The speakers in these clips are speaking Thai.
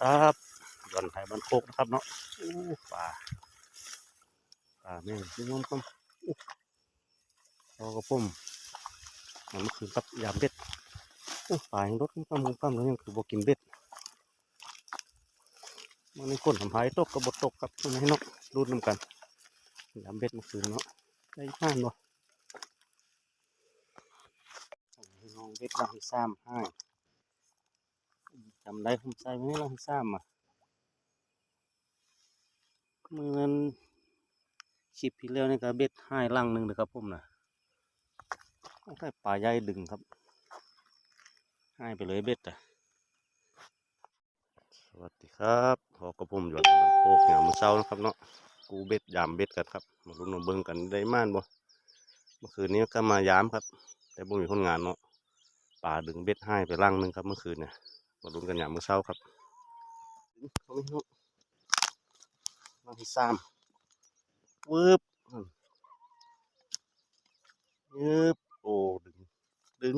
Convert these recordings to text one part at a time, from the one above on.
ครับย้อนไทยบ้านโคกนะครับเนาะอู้ป่าป่าแม่งดูมันครับอู้พอกระปุ่มมันเมื่อคืนครับยามเบ็ดป่ายังรถปั๊มปั๊มแล้วยังคือบกินเบ็ดมันนี่คนทำหายตกกระบดตกครับมันให้นกรูดน้ำกันยามเบ็ดมื่อคืนเนาะได้ห้านบ่ห้น้องเบ็ดลังซ้ำให้า ให้ทราบมาเมื่อนั้นชิปที่แล้วนี่ก็เบ็ดให้ลังหนึ่งเลยครับผมนะต้องใส่ปาใหญ่ดึงครับให้ไปเลยเบ็ดอะสวัสดีครับขอกระผมหยดบันโคกเนี่ยามเช้านะครับเนาะกูเบ็ดยามเบ็ดกันครับมาลุ้นมาเบิ่งกันได้ม่านบ่เมื่อคืนนี้ก็มายามครับ แต่บ่มีคนงานเนาะป่าดึงเบ็ดให้ไปลังหนึ่งครับเมื่อคืนเนี่ย มาลุ้นกันอย่างมือเช้าครับเขาไม่รู้มาที่สามวืบยืบโอ้ดึงดึง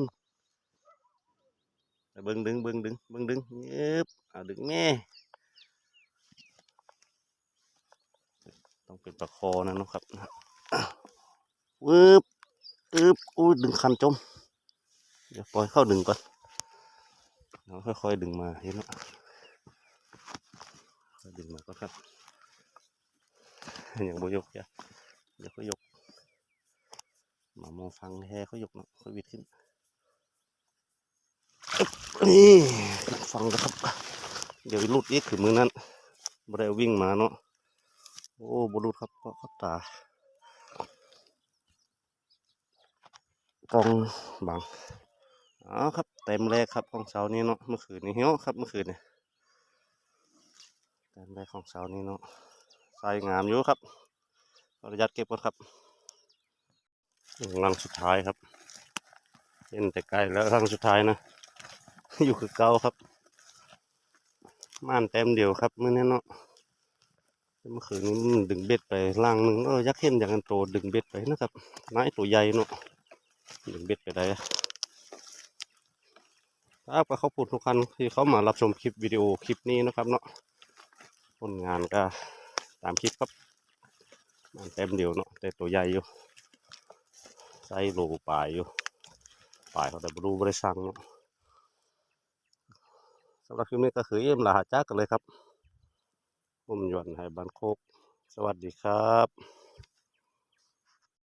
เบิ้งดึงเบิ้งดึงเบิ้งดึงยืบเอาดึงแม่ต้องเป็นประคอนะนะครับวืบอึบอู้ดึงคันจม เดี๋ยวปล่อยเข้าดึงก่อน เราค่อยๆดึงมาเห็นไหมค่อยดึงมาก็ครับอย่างบยกจ้ะเดี๋ยวก็ยกมามองฟังแฮเขายกเนาะค่อยวิดขึ้นนี่ฟังนะครับ เดี๋ยวลุดอีกคือมือนั้นบได้วิ่งมาเนาะโอ้บหลุดครับก็ขับตากล้องบัง อ๋อครับเต็มแรกครับของเสานี้เนาะเมื่อคืนนี้เหี้ยครับเมื่อคืนเนี่ยเต็มแรกของเสานี้เนาะใส่งามอยู่ครับขออนุญาตเก็บก่อนครับรังสุดท้ายครับเห็นแต่ไกลแล้วรังสุดท้ายนะ อยู่คือเก่าครับ ม่านเต็มเดียวครับเมื่อนี้เนาะเมื่อคืนนี้มันดึงเบ็ดไปล่างหนึ่งเออยักษ์เห็นอย่างนั้นโตดึงเบ็ดไปนะครับไม้ตัวใหญ่เนาะดึงเบ็ดไปได้ ครับก็ขอบคุณทุกท่านที่เขามารับชมคลิปวิดีโอคลิปนี้นะครับเนาะผลงานก็ตามคลิปครับมันเต็มเดียวเนาะแต่ตัวใหญ่อยู่ไซส์โลปลายอยู่ปลายเขาแต่บรูบริสังเนาะสำหรับคลิปนี้ก็คือเอ็มลาหาจ้ากันเลยครับผมหยวนให้บันโคก สวัสดีครับ